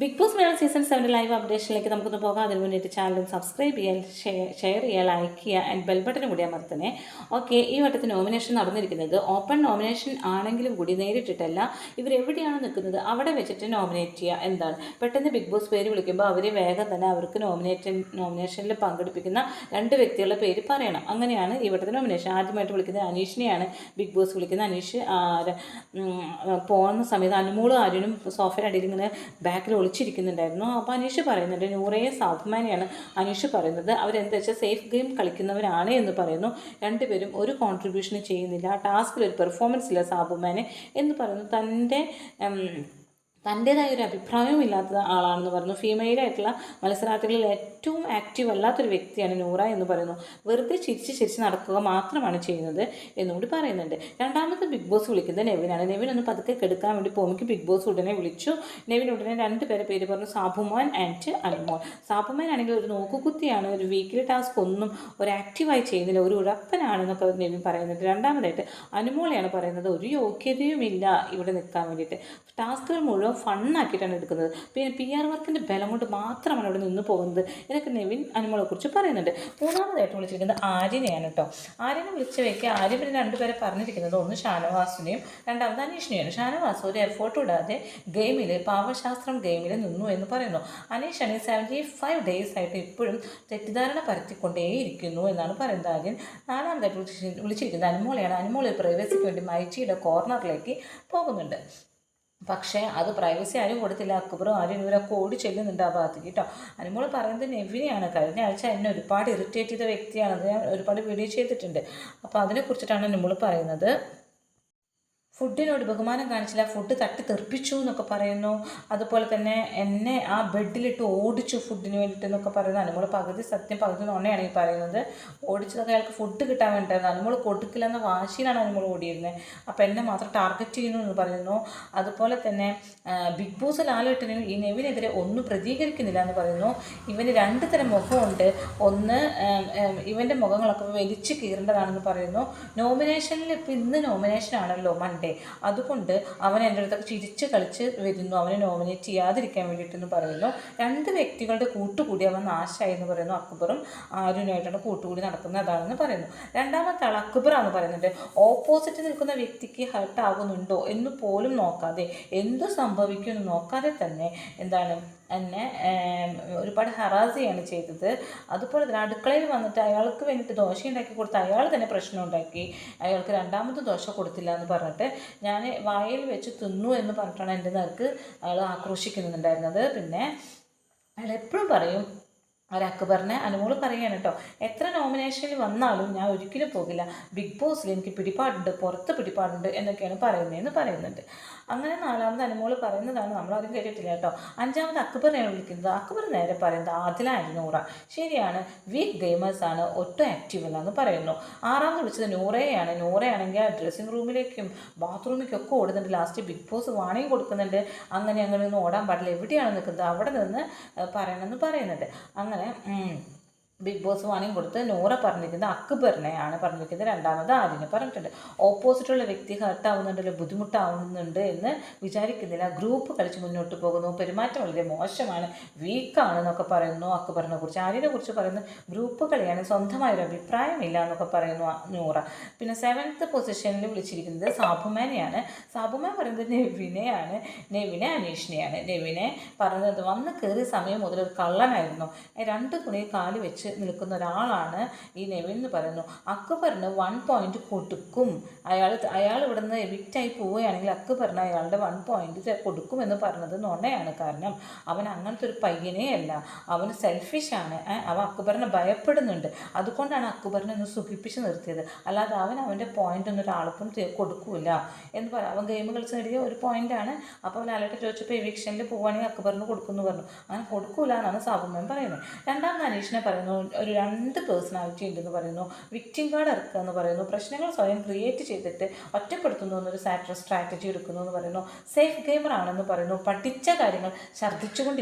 Bigg Boss Malayalam season seven live അപ്ഡേഷനിലേക്ക് നമുക്കൊന്ന് പോകാം. അതിന് വേണ്ടിയിട്ട് ചാനൽ സബ്സ്ക്രൈബ് ചെയ്യാൻ ഷെയർ ചെയ്യുക ലൈക്ക് ചെയ്യുക ആൻഡ് ബെൽ ബട്ടൺ കൂടി അമർത്തണേ ഓക്കെ ഈ വട്ടത്തെ നോമിനേഷൻ നടന്നിരിക്കുന്നത് ഓപ്പൺ നോമിനേഷൻ ആണെങ്കിലും കൂടി നേരിട്ടിട്ടല്ല. ഇവരെവിടെയാണ് നിൽക്കുന്നത്? അവിടെ വെച്ചിട്ട് നോമിനേറ്റ് ചെയ്യുക എന്താണ്? പെട്ടെന്ന് ബിഗ് ബോസ് പേര് വിളിക്കുമ്പോൾ അവർ വേഗം തന്നെ അവർക്ക് നോമിനേറ്റ് നോമിനേഷനിൽ പങ്കെടുപ്പിക്കുന്ന രണ്ട് വ്യക്തികളുടെ പേര് പറയണം. അങ്ങനെയാണ് ഈ വട്ടത്തെ നോമിനേഷൻ ആദ്യമായിട്ട് വിളിക്കുന്നത് അനീഷിനെയാണ്. ബിഗ് ബോസ് വിളിക്കുന്നത് അനീഷ് പോകുന്ന സമയത്ത് അനുമൂളും ആര്യനും സോഫയുടെ അടിയിൽ ഇങ്ങനെ ബാക്കിൽ ഒളിച്ചിരിക്കുന്നുണ്ടായിരുന്നു അപ്പോൾ അനീഷ് പറയുന്നുണ്ട് നൂറയെ സാഫ്മാനെയാണ് അനീഷ് പറയുന്നത്. അവരെന്താ വെച്ചാൽ സേഫ് ഗെയിം കളിക്കുന്നവരാണ് എന്ന് പറയുന്നു. രണ്ടുപേരും ഒരു കോൺട്രിബ്യൂഷൻ ചെയ്യുന്നില്ല. ടാസ്കിൽ ഒരു പെർഫോമൻസ് ഇല്ല സാബുമാനെ. എന്ന് പറയുന്നു. തന്റെ തന്റേതായ ഒരു അഭിപ്രായവും ഇല്ലാത്ത ആളാണെന്ന് പറഞ്ഞു ഫീമെയിലായിട്ടുള്ള മത്സരാർത്ഥികളിൽ ഏറ്റവും ആക്റ്റീവ് അല്ലാത്തൊരു വ്യക്തിയാണ് നൂറ എന്ന് പറയുന്നു. വെറുതെ ചിരിച്ച് ചിരിച്ച് നടക്കുക മാത്രമാണ് ചെയ്യുന്നത് എന്നുകൂടി പറയുന്നുണ്ട്. രണ്ടാമത്തെ ബിഗ് ബോസ് വിളിക്കുന്നത് നെവിനാണ്. നെവിൻ ഒന്ന് പതുക്കെ കെടുക്കാൻ വേണ്ടി പോകുമ്പോൾ ബിഗ് ബോസ് ഉടനെ വിളിച്ചു. നെവിൻ ഉടനെ രണ്ട് പേരെ പേര് പറഞ്ഞു സാബുമാൻ ആൻഡ് അൽമോൻ സാബുമാൻ ആണെങ്കിൽ ഒരു നോക്കുകുത്തിയാണ് ഒരു വീക്കിലി ടാസ്ക് ഒന്നും ഒരു ആക്റ്റീവായി ചെയ്യുന്നില്ല ഒരു ഉഴപ്പനാണെന്നൊക്കെ നെവിൻ പറയുന്നുണ്ട്. രണ്ടാമതായിട്ട് അനുമോളെയാണ് പറയുന്നത് ഒരു യോഗ്യതയുമില്ല ഇവിടെ നിൽക്കാൻ വേണ്ടിയിട്ട്. ടാസ്കുകൾ മുഴുവൻ ഫണ്ണാക്കിയിട്ടാണ് എടുക്കുന്നത്. പിന്നെ പി ആർ വർക്കിന്റെ ബലം കൊണ്ട് മാത്രമാണ് അവിടെ നിന്ന് പോകുന്നത്. ഇതൊക്കെ നെവിൻ അനുമോളെ കുറിച്ച് പറയുന്നുണ്ട്. മൂന്നാമതായിട്ട് വിളിച്ചിരിക്കുന്നത് ആര്യനെയാണ് കേട്ടോ. ആര്യനെ വിളിച്ച വയ്ക്കുക ആര്യ പിന്നെ രണ്ടുപേരെ പറഞ്ഞിരിക്കുന്നത്. ഒന്ന് ഷാനവാസിനെയും രണ്ടാമത് അനീഷിനെയാണ്. ഷാനവാസ് ഒരു എഫേർട്ട് ഇടാതെ ഗെയിമിൽ പാവശാസ്ത്രം ഗെയിമിൽ നിന്നു എന്ന് പറയുന്നു. അനീഷ് ആണെങ്കിൽ സെവന്റി ഫൈവ് ഡേയ്സ് ആയിട്ട് ഇപ്പോഴും തെറ്റിദ്ധാരണ പരത്തിക്കൊണ്ടേയിരിക്കുന്നു എന്നാണ് പറയുന്നത് ആര്യൻ. നാലാമതായിട്ട് വിളിച്ച് വിളിച്ചിരിക്കുന്നത് അനുമോളെയാണ്. അനുമോൾ പ്രൈവസിക്ക് വേണ്ടി മൈച്ചിയുടെ കോർണറിലേക്ക് പോകുന്നുണ്ട്. പക്ഷേ അത് പ്രൈവസി ആരും കൊടുത്തില്ല. അക്ബറും ആരും ഇവരൊക്കെ ഓടി ചെല്ലുന്നുണ്ട് ആ ഭാഗത്തേക്ക് കേട്ടോ. അനുമോൾ പറയുന്നത് നെവിനെയാണ്. കഴിഞ്ഞ ആഴ്ച എന്നെ ഒരുപാട് ഇറിറ്റേറ്റ് ചെയ്ത വ്യക്തിയാണ്. ഞാൻ ഒരുപാട് വീഡിയോ ചെയ്തിട്ടുണ്ട്. അപ്പോൾ അതിനെക്കുറിച്ചിട്ടാണ് അനുമോൾ പറയുന്നത്. ഫുഡിനോട് ബഹുമാനം കാണിച്ചില്ല. ഫുഡ് തട്ടി തെറിപ്പിച്ചു എന്നൊക്കെ പറയുന്നു. അതുപോലെ തന്നെ എന്നെ ആ ബെഡിലിട്ട് ഓടിച്ചു ഫുഡിന് വേണ്ടിയിട്ട് എന്നൊക്കെ പറയുന്നു അനുമോൾ പകുതി സത്യം പകുതി നുണയാണ് ഈ പറയുന്നത്. ഓടിച്ചതൊക്കെ അയാൾക്ക് ഫുഡ് കിട്ടാൻ വേണ്ടിയിട്ടായിരുന്നു അനുമോൾ കൊടുക്കില്ലെന്ന വാശിയിലാണ് അനുമോൾ ഓടിയിരുന്നത് അപ്പോൾ എന്നെ മാത്രം ടാർഗറ്റ് ചെയ്യുന്നു എന്ന് പറയുന്നു. അതുപോലെ തന്നെ ബിഗ് ബോസ് ലാലേട്ടനും ഈ നെവിനെതിരെ ഒന്നും പ്രതികരിക്കുന്നില്ല എന്ന് പറയുന്നു. ഇവന് രണ്ട് തരം മുഖമുണ്ട്. ഒന്ന് ഇവന്റെ മുഖങ്ങളൊക്കെ വലിച്ചു കീറേണ്ടതാണെന്ന് പറയുന്നു. നോമിനേഷനിൽ ഇപ്പം ഇന്ന് നോമിനേഷൻ ആണല്ലോ. മൺഡേ അതുകൊണ്ട് അവൻ എന്റെ അടുത്തൊക്കെ ചിരിച്ച് കളിച്ച് വരുന്നു. അവനെ നോമിനേറ്റ് ചെയ്യാതിരിക്കാൻ വേണ്ടിയിട്ടെന്ന് പറയുന്നു. രണ്ട് വ്യക്തികളുടെ കൂട്ടുകൂടി അവൻ നാശമായി എന്ന് പറയുന്നു. അക്ബറും ആരുനായിട്ടാണ് കൂട്ടുകൂടി നടക്കുന്നതാണെന്ന് പറയുന്നു. രണ്ടാമത്തെ ആൾ അക്ബറാന്ന് പറയുന്നുണ്ട്. ഓപ്പോസിറ്റ് നിൽക്കുന്ന വ്യക്തിക്ക് ഹർട്ട് ആകുന്നുണ്ടോ എന്ന് പോലും നോക്കാതെ എന്ത് സംഭവിക്കും എന്ന് നോക്കാതെ തന്നെ എന്താണ് എന്നെ ഒരുപാട് ഹറാസ് ചെയ്യാണ് ചെയ്തത്. അതുപോലെ തന്നെ അടുക്കളയിൽ വന്നിട്ട് അയാൾക്ക് വേണ്ടിയിട്ട് ദോശ ഉണ്ടാക്കി കൊടുത്ത് അയാൾ തന്നെ പ്രശ്നം ഉണ്ടാക്കി. അയാൾക്ക് രണ്ടാമത് ദോശ കൊടുത്തില്ല എന്ന് പറഞ്ഞിട്ട് ഞാൻ വായിൽ വെച്ച് തിന്നു എന്ന് പറഞ്ഞിട്ടാണ് എന്റെ നേർക്ക് അയാൾ ആക്രോശിക്കുന്നുണ്ടായിരുന്നത്. പിന്നെ അയാൾ എപ്പോഴും പറയും ഒരു അക്ബറിനെ അനുമോൾ പറയുകയാണ് കേട്ടോ എത്ര നോമിനേഷനിൽ വന്നാലും ഞാൻ ഒരിക്കലും പോകില്ല. ബിഗ് ബോസിൽ എനിക്ക് പിടിപാടുണ്ട് പുറത്ത് പിടിപാടുണ്ട് എന്നൊക്കെയാണ് പറയുന്നതെന്ന് പറയുന്നുണ്ട്. അങ്ങനെ നാലാമത് അനുമോൾ പറയുന്നതാണ് നമ്മളാരും കേട്ടിട്ടില്ല കേട്ടോ അഞ്ചാമത് അക്ബറിനെയാണ് വിളിക്കുന്നത്. അക്ബർ നേരെ പറയുന്നത് ആദില നൂറ. ശരിയാണ് വീക്ക് ഗെയിമേഴ്സ് ആണ് ഒട്ടും ആക്റ്റീവ് അല്ലാന്ന് പറയുന്നു. ആറാമത് വിളിച്ചത് നൂറയാണ് നൂറയാണെങ്കിൽ ആ ഡ്രസ്സിംഗ് റൂമിലേക്കും ബാത്റൂമിലേക്കും ഒക്കെ ഓടുന്നുണ്ട്. ലാസ്റ്റ് ബിഗ് ബോസ് വാണിയും കൊടുക്കുന്നുണ്ട്. അങ്ങനെ അങ്ങനെ ഒന്നും ഓടാൻ പാടില്ല. എവിടെയാണ് നിൽക്കുന്നത്? അവിടെ നിന്ന് പറയണമെന്ന് പറയുന്നുണ്ട്. അങ്ങനെ 嗯。ബിഗ് ബോസ് വാണിംഗ് കൊടുത്ത് നൂറ പറഞ്ഞിരിക്കുന്നത് അക്ബറിനെയാണ് പറഞ്ഞിരിക്കുന്നത് രണ്ടാമത് ആര്യനെ പറഞ്ഞിട്ടുണ്ട്. ഓപ്പോസിറ്റുള്ള വ്യക്തി ഹർട്ടാവുന്നുണ്ടല്ലോ ബുദ്ധിമുട്ടാവുന്നുണ്ട് എന്ന് വിചാരിക്കുന്നില്ല. ഗ്രൂപ്പ് കളിച്ച് മുന്നോട്ട് പോകുന്നു. പെരുമാറ്റം വളരെ മോശമാണ്. വീക്കാണ് എന്നൊക്കെ പറയുന്നു അക്ബറിനെ കുറിച്ച്. ആര്യനെ കുറിച്ച് പറയുന്നു ഗ്രൂപ്പ് കളിയാണ് സ്വന്തമായൊരു അഭിപ്രായമില്ല എന്നൊക്കെ പറയുന്നു നൂറ. പിന്നെ സെവൻത്ത് പൊസിഷനിൽ വിളിച്ചിരിക്കുന്നത് സാബുമാനെയാണ്. സാബുമാൻ പറയുന്നത് നെവിനെയാണ്. നെവിനെ അനീഷിനെയാണ്. നെവിനെ പറഞ്ഞത് വന്ന് കയറിയ സമയം മുതൽ ഒരു കള്ളനായിരുന്നു. രണ്ട് തുണി കാൽ വെച്ച് നിൽക്കുന്ന ഒരാളാണ് ഈ നെവിൻ എന്ന് പറയുന്നു. അക്ബറിന് വൺ പോയിന്റ് കൊടുക്കും. അയാൾ അയാൾ ഇവിടുന്ന് എവിക്റ്റായി പോവുകയാണെങ്കിൽ അക്ബറിന് അയാളുടെ വൺ പോയിന്റ് കൊടുക്കുമെന്ന് പറഞ്ഞത് നുണയാണ്. കാരണം അവൻ അങ്ങനത്തെ ഒരു പയ്യനേ അല്ല. അവൻ സെൽഫിഷാണ് അവൻ അക്ബറിനെ ഭയപ്പെടുന്നുണ്ട്. അതുകൊണ്ടാണ് അക്ബറിനെ ഒന്ന് സുഖിപ്പിച്ച് നിർത്തിയത്. അല്ലാതെ അവൻ അവന്റെ പോയിന്റ് ഒന്നും ഒരാൾക്കും കൊടുക്കൂല. എന്ന് പറയാം അവൻ ഗെയിം കളിച്ച് നേടിയ ഒരു പോയിന്റാണ് അപ്പോൾ ലാലേട്ട് ചോദിച്ചപ്പോൾ എവിക്ഷനിൽ പോവുകയാണെങ്കിൽ അക്ബറിന് കൊടുക്കുമെന്ന് പറഞ്ഞു. അങ്ങനെ കൊടുക്കൂല എന്നാണ് സാബുമ്മൻ പറയുന്നത്. രണ്ടാമത് അനീഷിനെ പറയുന്നു ഒരു രണ്ട് പേഴ്സണാലിറ്റി ഉണ്ടെന്ന് പറയുന്നു. വിക്ടിം കാർഡ് ഇറക്കുക എന്ന് പറയുന്നു. പ്രശ്നങ്ങൾ സ്വയം ക്രിയേറ്റ് ചെയ്തിട്ട് ഒറ്റപ്പെടുത്തുന്നു എന്നൊരു സാറ്റർ സ്ട്രാറ്റജി എടുക്കുന്നു എന്ന് പറയുന്നു. സേഫ് ഗെയിമർ ആണെന്ന് പറയുന്നു. പഠിച്ച കാര്യങ്ങൾ ഛർദ്ദിച്ചുകൊണ്ടിരിക്കും